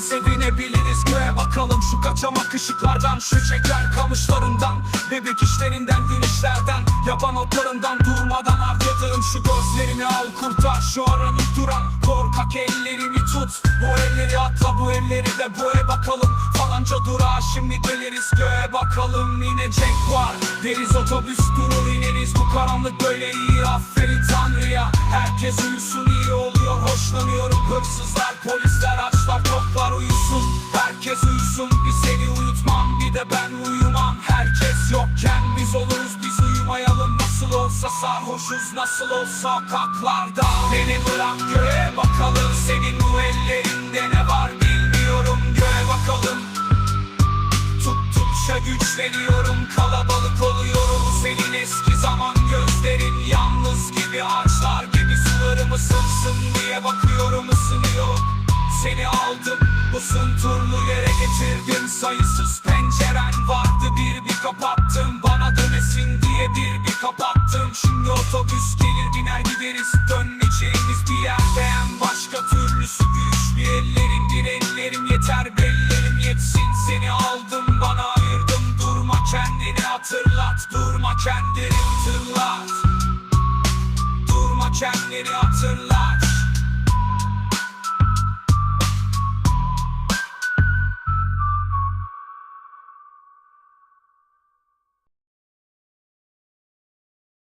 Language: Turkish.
sevinebiliriz göğe bakalım Şu kaçamak ışıklardan Şu çeker kamışlarından. Bebek işlerinden gün işlerden Yaban otlarından durmadan ardladığım Şu gözlerini al kurtar Şu aranıp duran. Korkak ellerimi tut Bu elleri atla bu elleri de boya bakalım. Falanca durağa şimdi geliriz göğe bakalım İnecek var. Deriz otobüs durur ineriz. Bu karanlık böyle iyi. Aferin tanrıya. Herkes uyusun iyi oluyor. Hoşlanıyorum. Hırsızlar polisler açlar toplar uyusun Herkes uyusun. Bir seni uyutmam bir de ben uyumam. Herkes yokken biz oluruz biz uyumayalım. Nasıl olsa sarhoşuz nasıl olsa sokaklarda Beni bırak göğe bakalım. Senin bu ellerinde ne var bilmiyorum. Göğe bakalım. Tuttukça güçleniyorum. Kalabalık oluyorum. Senin eski zaman gözlerin yalnız gibi. Ağaçlar gibi Sularım ısınsın diye bakıyorum. Isınıyor Seni aldım. Bu sunturlu yere getirdim. Sayısız penceren vardı. Bir bir kapattım. Bana dönesin diye bir bir kapattım. Şimdi otobüs gelir biner gideriz. Dönmeyeceğimiz bir yerde en başka türlüsü güçlü ellerim bir ellerim yeter. Bellerim yetsin. Seni aldım bana ayırdım. Durma kendini hatırlat. Durma kendini hatırlat. Durma kendini hatırlat